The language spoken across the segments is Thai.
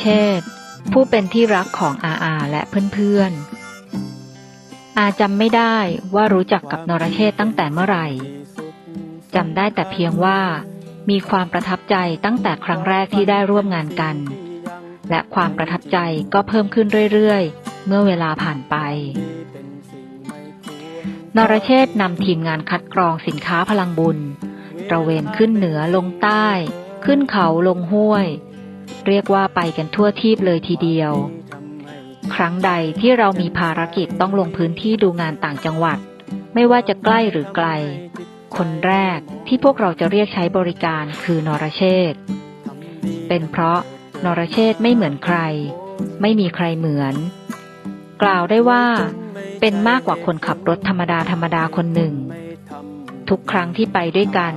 เชษผู้เป็นที่รักของอาอาและเพื่อนๆ อาจำไม่ได้ว่ารู้จักกับนรเชษตั้งแต่เมื่อไหร่จำได้แต่เพียงว่ามีความประทับใจตั้งแต่ครั้งแรกที่ได้ร่วมงานกัน และความประทับใจก็เพิ่มขึ้นเรื่อยๆ เมื่อเวลาผ่านไป นรเชษนำทีมงานคัดกรองสินค้าพลังบุญ ตระเวนขึ้นเหนือลงใต้ ขึ้นเขาลงห้วย เรียกว่าไปกันทั่วทีบเลยทีเดียว ครั้งใดที่เรามีภารกิจต้องลงพื้นที่ดูงานต่างจังหวัด ไม่ว่าจะใกล้หรือไกล คนแรกที่พวกเราจะเรียกใช้บริการคือนรเชษเป็นเพราะนรเชษไม่เหมือนใคร ไม่มีใครเหมือน กล่าวได้ว่า เป็นมากกว่าคนขับรถธรรมดาธรรมดาคนหนึ่ง ทุกครั้งที่ไปด้วยกัน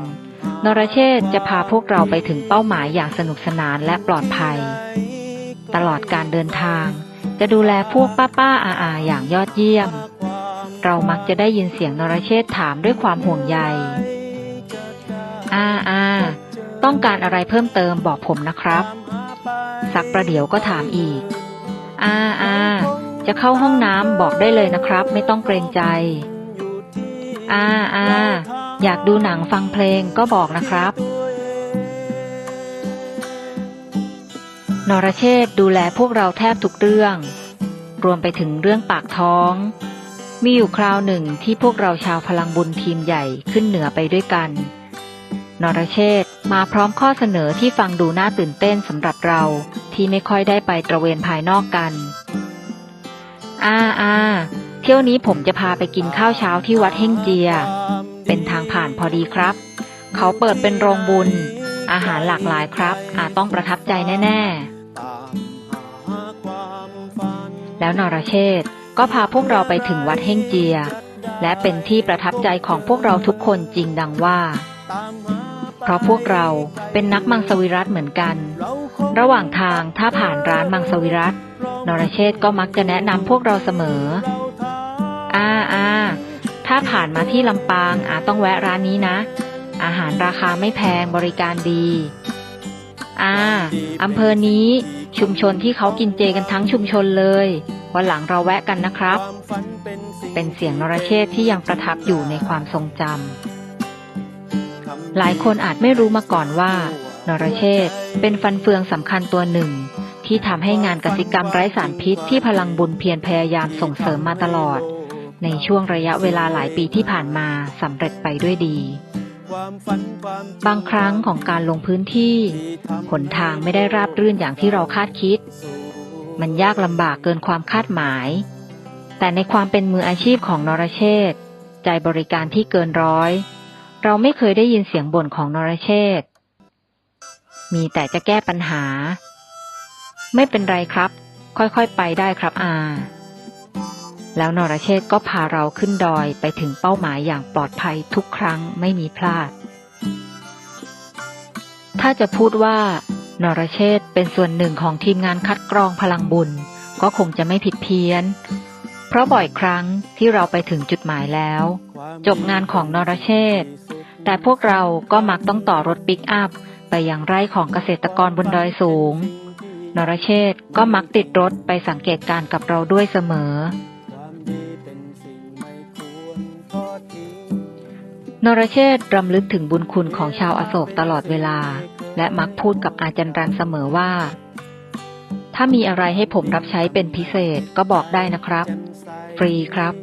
นรเชษจะพาพวกเราไปถึงเป้าหมายอย่างสนุกสนานและปลอดภัย ตลอดการเดินทาง จะดูแลพวกป้าป้าอาอาอย่างยอดเยี่ยม เรามักจะได้ยินเสียงนรเชษถามด้วยความห่วงใยอาอาต้องการอะไรเพิ่มเติมบอกผมนะครับ สักประเดี๋ยวก็ถามอีก อาอาจะเข้าห้องน้ำบอกได้เลยนะครับ ไม่ต้องเกรงใจ อาอา อยากดูหนังฟังเพลงก็บอกนะครับ นรเชษดูแลพวกเราแทบทุกเรื่อง รวมไปถึงเรื่องปากท้อง มีอยู่คราวหนึ่งที่พวกเราชาวพลังบุญทีมใหญ่ขึ้นเหนือไปด้วยกัน นรเชษมาพร้อมข้อเสนอที่ฟังดูน่าตื่นเต้นสำหรับเราที่ไม่ค่อยได้ไปตระเวนภายนอกกันอาอาเที่ยวนี้ผมจะพาไปกินข้าวเช้าที่วัดเฮ่งเจีย เป็นทางผ่านพอดีครับ เขาเปิดเป็นโรงบุญ อาหารหลากหลายครับ อาจต้องประทับใจแน่ๆ แล้วนรเชษก็พาพวกเราไปถึงวัดเฮ่งเจีย และเป็นที่ประทับใจของพวกเราทุกคนจริงดังว่า เพราะพวกเราเป็นนักมังสวิรัตเหมือนกัน ระหว่างทางถ้าผ่านร้านมังสวิรัตนรเชษก็มักจะแนะนำพวกเราเสมออาอา ถ้าผ่านมาที่ลำปางอาต้องแวะร้านนี้นะ อาหารราคาไม่แพงบริการดีอ่าอำเภอนี้ชุมชนที่เขากินเจกันทั้งชุมชนเลย วันหลังเราแวะกันนะครับ เป็นเสียงนรเชษฐ์ที่ยังประทับอยู่ในความทรงจำหลายคนอาจไม่รู้มาก่อนว่านรเชษฐ์เป็นฟันเฟืองสำคัญตัวหนึ่ง ที่ทำให้งานกสิกรรมไร้สารพิษที่พลังบุญเพียรพยายามส่งเสริมมาตลอด ในช่วงระยะเวลาหลายปีที่ผ่านมาสำเร็จไปด้วยดี บางครั้งของการลงพื้นที่หนทางไม่ได้ราบรื่นอย่างที่เราคาดคิด มันยากลำบากเกินความคาดหมาย แต่ในความเป็นมืออาชีพของนรเชษฐ์ใจบริการที่เกินร้อย เราไม่เคยได้ยินเสียงบ่นของนรเชษฐ์มีแต่จะแก้ปัญหา ไม่เป็นไรครับ ค่อยๆไปได้ครับอา แล้วนรเชษก็พาเราขึ้นดอยไปถึงเป้าหมายอย่างปลอดภัยทุกครั้งไม่มีพลาด ถ้าจะพูดว่านรเชษเป็นส่วนหนึ่งของทีมงานคัดกรองพลังบุญ ก็คงจะไม่ผิดเพี้ยน เพราะบ่อยครั้งที่เราไปถึงจุดหมายแล้ว จบงานของนรเชษแต่พวกเราก็มักต้องต่อรถปิกอัพ ไปยังไร่ของเกษตรกรบนดอยสูง นรเชษก็มักติดรถไปสังเกตการณ์กับเราด้วยเสมอ นรเชษรำลึกถึงบุญคุณของชาวอโศกตลอดเวลา และมักพูดกับอาจารย์รันเสมอว่า ถ้ามีอะไรให้ผมรับใช้เป็นพิเศษก็บอกได้นะครับ ฟรีครับ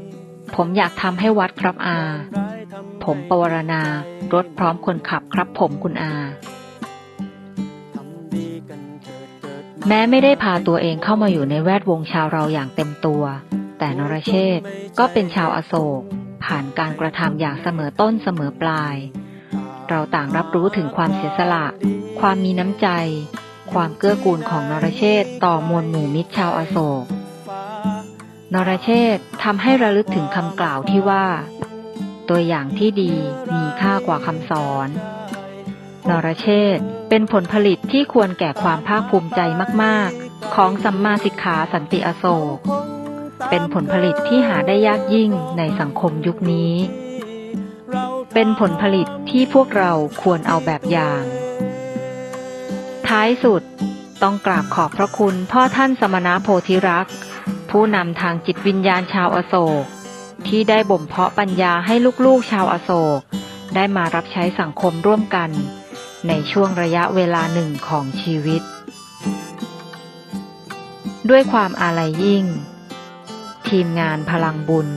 ผมอยากทำให้วัดครับอา ผมปวารณารถพร้อมคนขับครับผมคุณอา แม้ไม่ได้พาตัวเองเข้ามาอยู่ในแวดวงชาวเราอย่างเต็มตัว แต่นรเชษก็เป็นชาวอโศก ผ่านการกระทำอย่างเสมอต้นเสมอปลาย เราต่างรับรู้ถึงความเสียสละ ความมีน้ำใจ ความเกื้อกูลของนรเชษฐ์ต่อมวลหมู่มิตรชาวอโศก นรเชษฐ์ทำให้ระลึกถึงคำกล่าวที่ว่า ตัวอย่างที่ดีมีค่ากว่าคำสอนนรเชษฐ์เป็นผลผลิตที่ควรแก่ความภาคภูมิใจมาก ๆ ของสัมมาสิกขาสันติอโศก เป็นผลผลิตที่หาได้ยากยิ่งในสังคมยุคนี้ เป็นผลผลิตที่พวกเราควรเอาแบบอย่าง ท้ายสุดต้องกราบขอบพระคุณพ่อท่านสมณะโพธิรักษ์ ผู้นำทางจิตวิญญาณชาวอโศก ที่ได้บ่มเพาะปัญญาให้ลูกๆชาวอโศก ได้มารับใช้สังคมร่วมกัน ในช่วงระยะเวลาหนึ่งของชีวิต ด้วยความอาลัยยิ่ง ทีมงานพลังบุญ